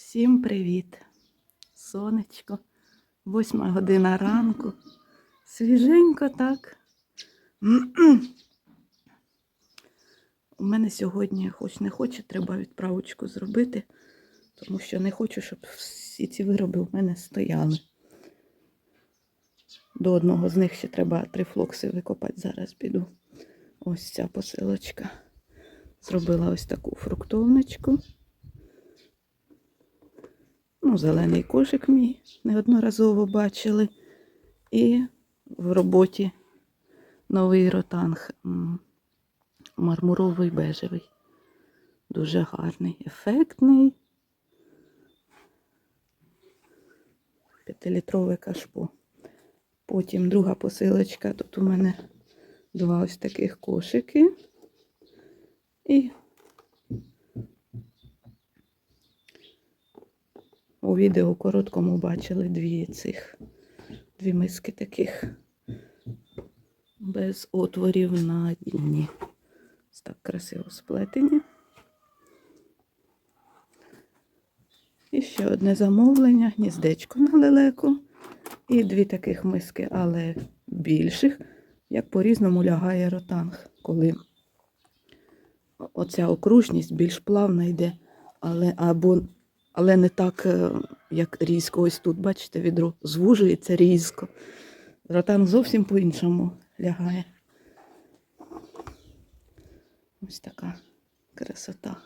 Всім привіт! Сонечко, восьма година ранку. Свіженько так. У мене сьогодні, хоч не хоче, треба відправочку зробити, тому що не хочу, щоб всі ці вироби у мене стояли. До одного з них ще треба три флокси викопати. Зараз піду. Ось ця посилочка. Зробила ось таку фруктовничку. Ну, зелений кошик мій неодноразово бачили. І в роботі новий ротанг мармуровий бежевий. Дуже гарний, ефектний. П'ятилітрове кашпо. Потім друга посилочка. Тут у мене два ось таких кошики. І у відео короткому бачили дві цих, дві миски таких без отворів на дні. Ось так красиво сплетені. І ще одне замовлення, гніздечко на лелеку. І дві таких миски, але більших, як по-різному лягає ротанг, коли оця окружність більш плавно йде, але, або, але не так, е, як різко. Ось тут, бачите, відро звужується різко. Ротанг зовсім по-іншому лягає. Ось така красота.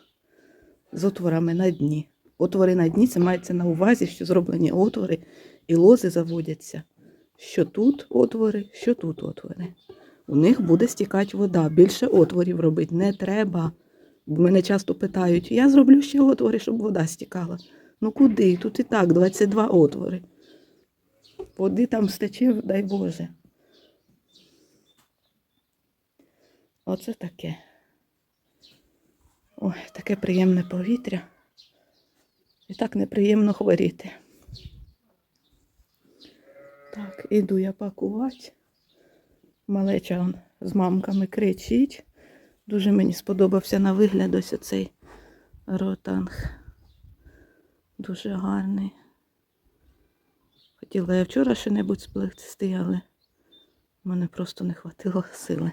З отворами на дні. Отвори на дні це мається на увазі, що зроблені отвори і лози заводяться. Що тут отвори, що тут отвори. У них буде стікати вода. Більше отворів робити не треба. Мене часто питають, я зроблю ще отвори, щоб вода стікала. Ну куди? Тут і так 22 отвори. Води там стече, дай Боже. Оце таке. Ой, таке приємне повітря. І так неприємно хворіти. Так, іду я пакувати. Малеча з мамками кричить. Дуже мені сподобався на вигляд ось оцей ротанг. Дуже гарний. Хотіла я вчора що-небудь сплести, але в мене просто не хватило сили.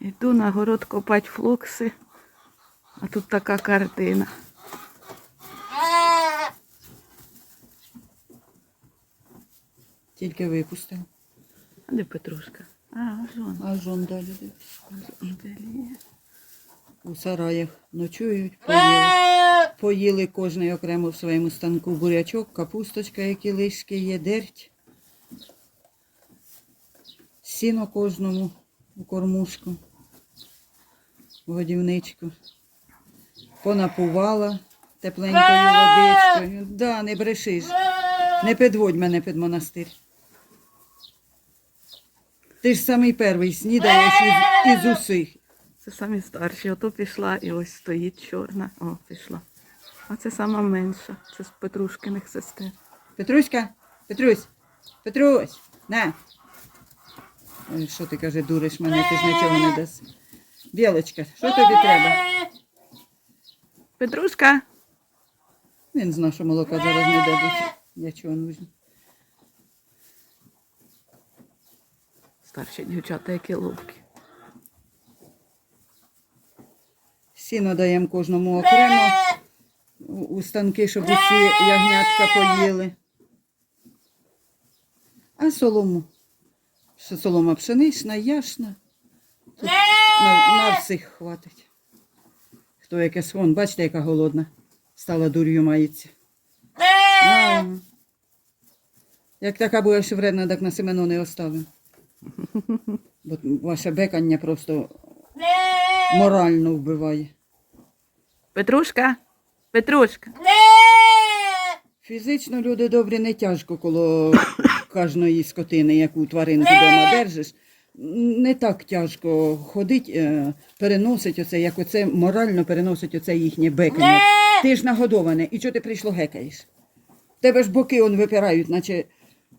Іду на город копати флокси, а тут така картина. Тільки випустив. А де Петрушка? А, жон. А жон далі дивись. Далі. у сараях ночують, поїли. Поїли кожний окремо в своєму станку бурячок, капусточка, які лишки є, дерть. Сіно кожному у кормушку, в годівничку. Понапувала тепленькою водичкою. Да, не брешиш. Не підводь мене під монастир. Ти ж самий перший снідаєш із, із усіх. Це самі старші. Ото пішла і ось стоїть чорна. О, пішла. А це сама менша. Це з Петрушкиних сестер. Петруська, Петрусь, Петрусь, на. Ой, що ти каже, дуриш мене, ти ж нічого не даси. Білочка, що тобі треба? Петрушка! Він зна, що молока зараз не дадуть. Для чого нужно? Старші дівчата, які ловкі. Сіно даємо кожному окремо у станки, щоб усі ягнятка поїли. А солому? Солома пшенична, яшна. Тут на, на всіх хватить. Хто яке сон, бачите, яка голодна. Стала дур'ю мається. А, Як така будеш вредна, так на семено не оставимо. Бо ваше бекання просто морально вбиває. Петрушка! Петрушка! Фізично люди добрі не тяжко коло кожної скотини, яку тваринку вдома держиш. Не так тяжко ходить, е, переносить оце, як оце морально переносить оце їхнє бекання. Ти ж нагодоване, і чого ти прийшло гекаєш? Тебе ж боки он випирають, наче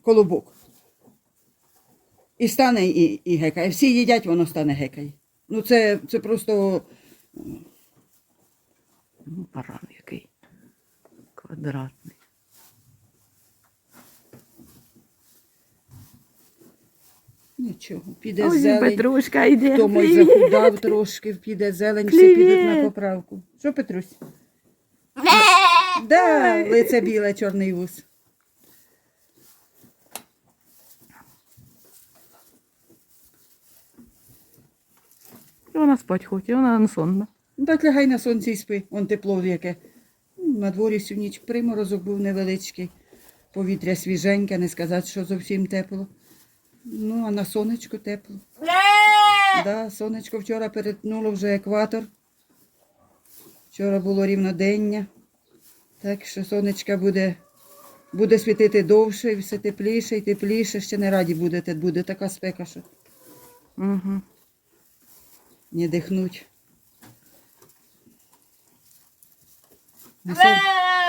колобок. І стане і, і гекає. Всі їдять, воно стане гекає. Ну це, це просто Ну, баран який квадратний. нічого. Піде Ой, зелень. Петрушка йде. Хто мой захудав трошки, піде зелень, всі підуть на поправку. Що, Петрусь? Да, лице біле, чорний вус. І Вона спать хоче, вона не сонна. Ну, Так лягай на сонці і спи, он тепло яке. На дворі всю ніч приморозок був невеличкий. Повітря свіженьке, не сказати, що зовсім тепло. Ну, а на сонечку тепло. Да, сонечко вчора перетнуло вже екватор. Вчора було рівнодення. Так що сонечка буде, буде світити довше, і все тепліше і тепліше. Ще не раді будете, буде така спека, що Угу. Не дихнуть.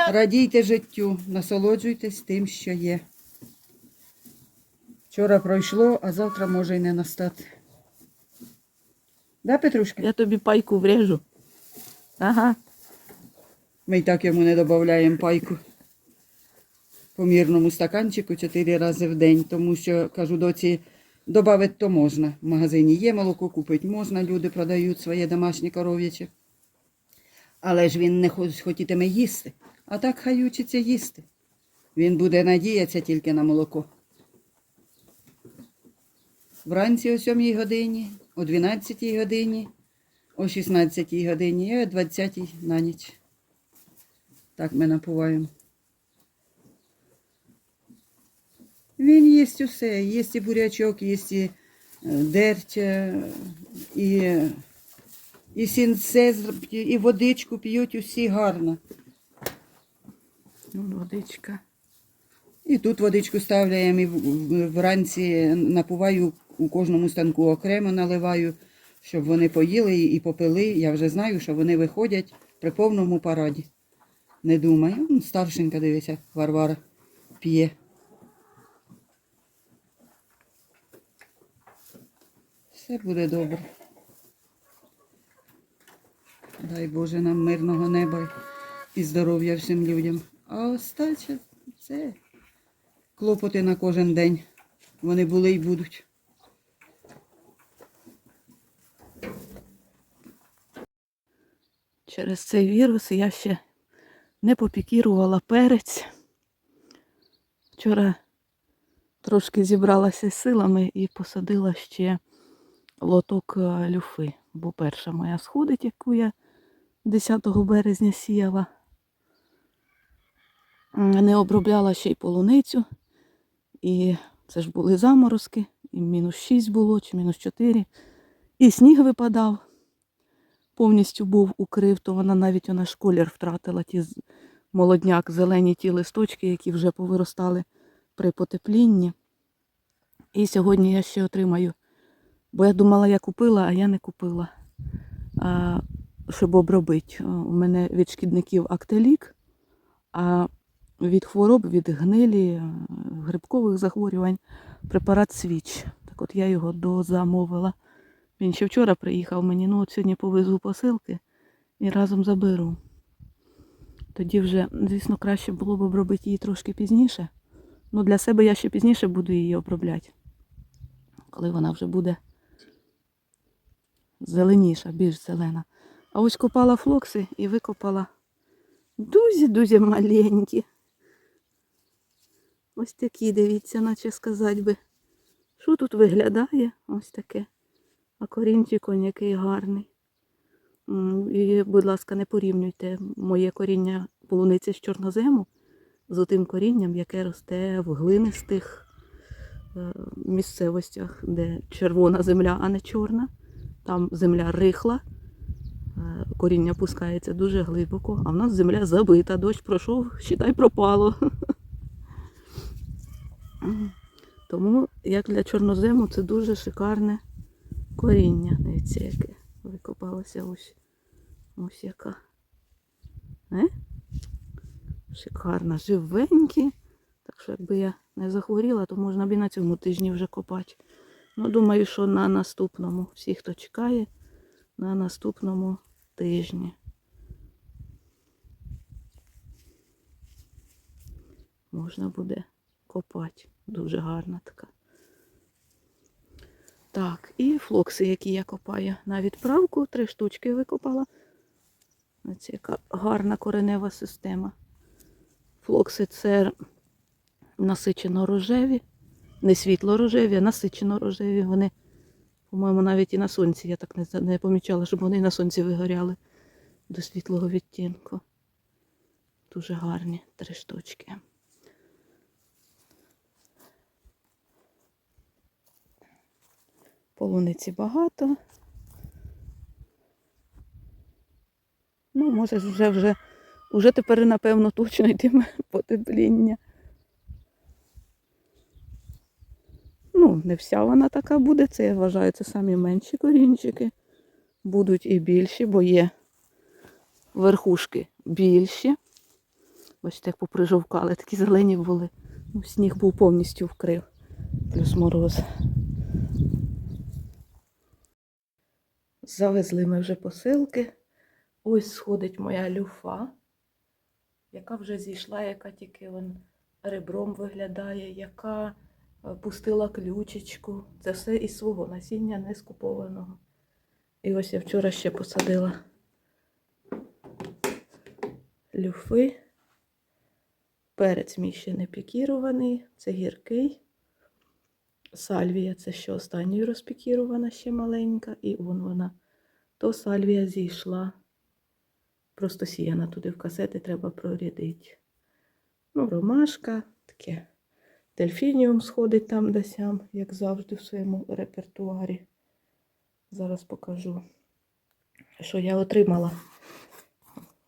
Радійте життю, насолоджуйтесь тим, що є. Вчора пройшло, а завтра може й не настати. Да, Петрушка? Я тобі пайку врежу. Ага. Ми й так йому не додаємо пайку. По мірному стаканчику чотири рази в день, тому що, кажу, доці, додати то можна. В магазині є молоко, купити можна, люди продають своє домашнє коров'яче. Але ж він не хотітиме їсти, а так хай учиться їсти. Він буде надіятися тільки на молоко. Вранці о 7 годині, о 12 годині, о 16 годині і о 20 на ніч. Так ми напуваємо. Він їсть усе, їсть і бурячок, їсть і е, дертя, і, і сінце, і водичку п'ють усі гарно. Водичка. І тут водичку ставляємо, і вранці напуваю у кожному станку окремо наливаю, щоб вони поїли і попили. Я вже знаю, що вони виходять при повному параді. Не думаю. Ну, Старшенька, дивися, Варвара п'є. Все буде добре. Дай Боже нам мирного неба і здоров'я всім людям. А остача це клопоти на кожен день. Вони були і будуть. Через цей вірус я ще не попікірувала перець. Вчора трошки зібралася силами і посадила ще лоток е, люфи. Бо перша моя сходить, яку я 10 березня сіяла. Не обробляла ще й полуницю. І це ж були заморозки, і мінус 6 було, чи мінус 4. І сніг випадав повністю був укрив, то вона навіть вона ж колір втратила ті молодняк, зелені ті листочки, які вже повиростали при потеплінні. І сьогодні я ще отримаю, бо я думала, я купила, а я не купила, а, щоб обробити. У мене від шкідників актелік, а від хвороб, від гнилі, е, грибкових захворювань препарат свіч. Так от я його дозамовила. Він ще вчора приїхав мені, ну от сьогодні повезу посилки і разом заберу. Тоді вже, звісно, краще було б обробити її трошки пізніше. Ну, для себе я ще пізніше буду її обробляти. Коли вона вже буде зеленіша, більш зелена. А ось копала флокси і викопала дуже-дуже маленькі. Ось такі, дивіться, наче сказати би. Що тут виглядає? Ось таке. А корінчик он який гарний. І, будь ласка, не порівнюйте моє коріння полуниці з чорнозему з тим корінням, яке росте в глинистих е, місцевостях, де червона земля, а не чорна. Там земля рихла, е, коріння пускається дуже глибоко, а в нас земля забита, дощ пройшов, считай, пропало. Тому, як для чорнозему, це дуже шикарне коріння. Дивіться, яке викопалося ось. Ось яка. Е? Шикарна, живенькі. Так що, якби я не захворіла, то можна б і на цьому тижні вже копати. Ну, думаю, що на наступному, всі, хто чекає, на наступному тижні. Можна буде копати. Дуже гарна така. Так, і флокси, які я копаю на відправку, три штучки викопала. Ось яка гарна коренева система. Флокси це насичено рожеві, не світло рожеві, а насичено рожеві. Вони, по-моєму, навіть і на сонці я так не, не помічала, щоб вони на сонці вигоряли до світлого відтінку. Дуже гарні три штучки. Полуниці багато. Ну, може, вже вже, вже тепер, напевно, точно йтиме потепління. Ну, не вся вона така буде, це я вважаю, це самі менші корінчики. Будуть і більші, бо є верхушки більші. Бачите, як поприжовкали, такі зелені були. Ну, сніг був повністю вкрив, плюс мороз. Завезли ми вже посилки. Ось сходить моя люфа, яка вже зійшла, яка тільки вон ребром виглядає, яка пустила ключечку. Це все із свого насіння не скупованого. І ось я вчора ще посадила люфи. Перець мій ще не пікірований, це гіркий. Сальвія це ще останньою розпікірована, ще маленька, і вон вона. То сальвія зійшла. Просто сіяна туди в касети треба прорядити. Ну, ромашка, таке. Дельфініум сходить там да сям, як завжди в своєму репертуарі. Зараз покажу, що я отримала.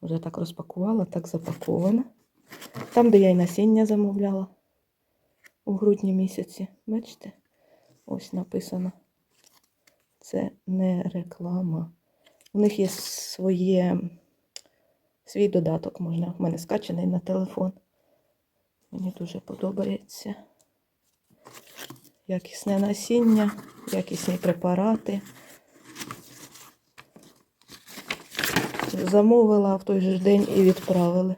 Вже так розпакувала, так запакована. Там, де я й насіння замовляла у грудні місяці. Бачите? Ось написано. Це не реклама. У них є своє, свій додаток, можна. У мене скачаний на телефон. Мені дуже подобається. Якісне насіння, якісні препарати. Замовила в той же день і відправили.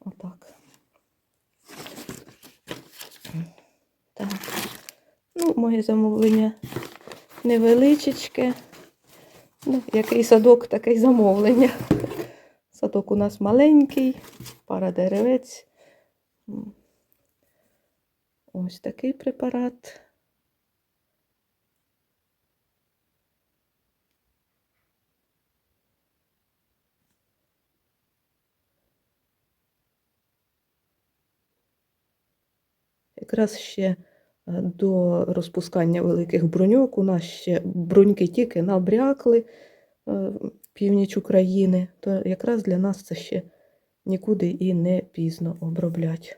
Отак. Так. Ну, моє замовлення невеличечке. Ну, який садок, таке й замовлення. Садок у нас маленький, пара деревець. Ось такий препарат. Якраз ще е, до розпускання великих бруньок у нас ще бруньки тільки набрякли е, північ України, то якраз для нас це ще нікуди і не пізно оброблять.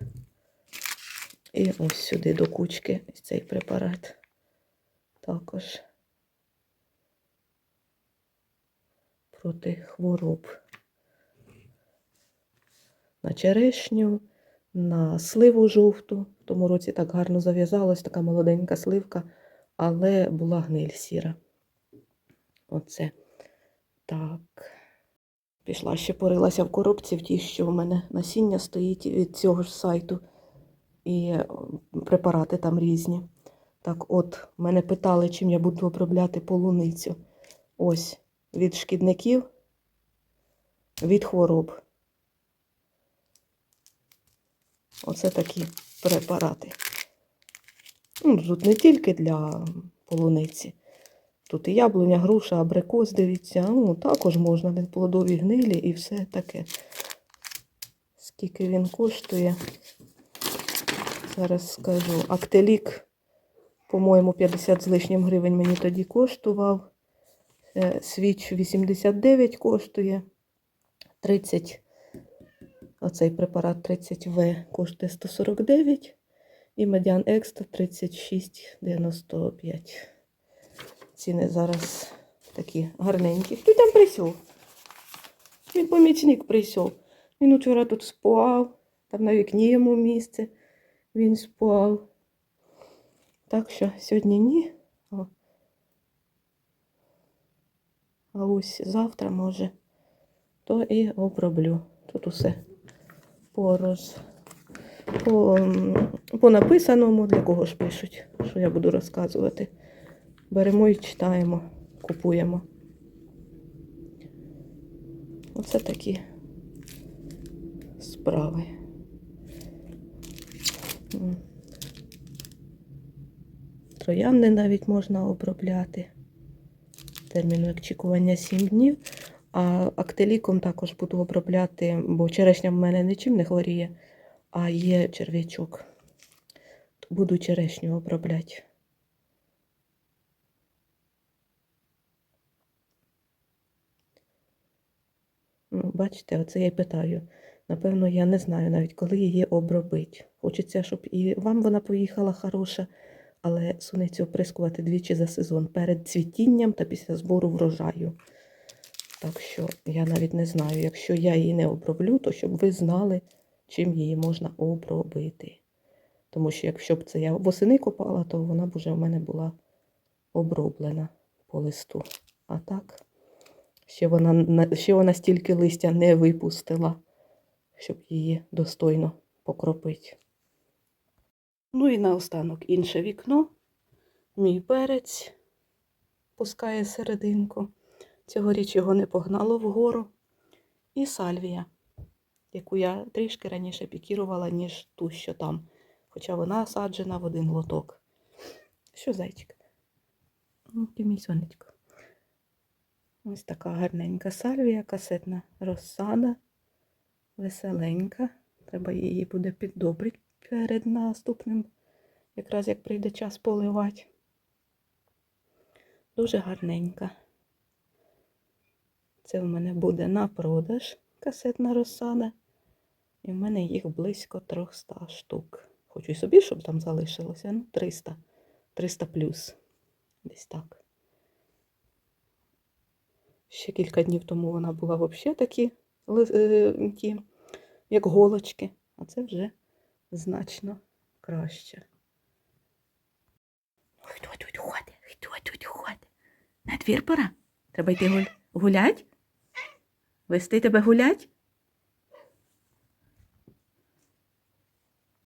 І ось сюди до кучки цей препарат також проти хвороб. На черешню, на сливу жовту. В тому році так гарно зав'язалась, така молоденька сливка, але була гниль сіра. Оце. Так. Пішла ще порилася в коробці в тій, що в мене насіння стоїть від цього ж сайту. І е, препарати там різні. Так, от, мене питали, чим я буду обробляти полуницю. Ось, від шкідників, від хвороб. Оце такі препарати. Ну, тут не тільки для полуниці. Тут і яблуня, груша, абрикос, дивіться. Ну, також можна не плодові гнилі і все таке. Скільки він коштує? Зараз скажу. Актелік, по-моєму, 50 з лишнім гривень мені тоді коштував. Е, Свіч 89 коштує. 30 Оцей препарат 30В коштує 149 і медіан екстра 36,95. Ціни зараз такі гарненькі. Хто там присів? Він помічник прийшов. Він вчора тут спав, там на вікні йому місце. Він спав. Так що сьогодні ні, О. А ось завтра, може, то і оброблю. Тут усе пороз. По, по написаному, для кого ж пишуть, що я буду розказувати. Беремо і читаємо, купуємо. Оце такі справи. Троянди навіть можна обробляти. Терміну очікування 7 днів. А актеліком також буду обробляти, бо черешня в мене нічим не хворіє, а є черв'ячок. Буду черешню обробляти. Ну, бачите, оце я й питаю. Напевно, я не знаю навіть, коли її обробити. Хочеться, щоб і вам вона поїхала хороша, але суницю оприскувати двічі за сезон перед цвітінням та після збору врожаю. Так що я навіть не знаю, якщо я її не оброблю, то щоб ви знали, чим її можна обробити. Тому що якщо б це я восени копала, то вона б уже в мене була оброблена по листу. А так, ще вона, ще вона стільки листя не випустила, щоб її достойно покропити. Ну і наостанок інше вікно. Мій перець пускає серединку. Цьогоріч його не погнало вгору. І сальвія, яку я трішки раніше пікірувала, ніж ту, що там. Хоча вона саджена в один лоток. Що, зайчик? Ну, ти мій сонечко. Ось така гарненька сальвія, касетна розсада. Веселенька. Треба її буде піддобрити перед наступним, якраз як прийде час поливати. Дуже гарненька. Це в мене буде на продаж касетна розсада. І в мене їх близько 300 штук. Хочу і собі, щоб там залишилося. Ну, 300. 300 плюс. Десь так. Ще кілька днів тому вона була взагалі такі, ті, як голочки. А це вже значно краще. Хто тут ходить? Хто тут ходить? На двір пора? Треба йти гулять? Вести тебе гулять?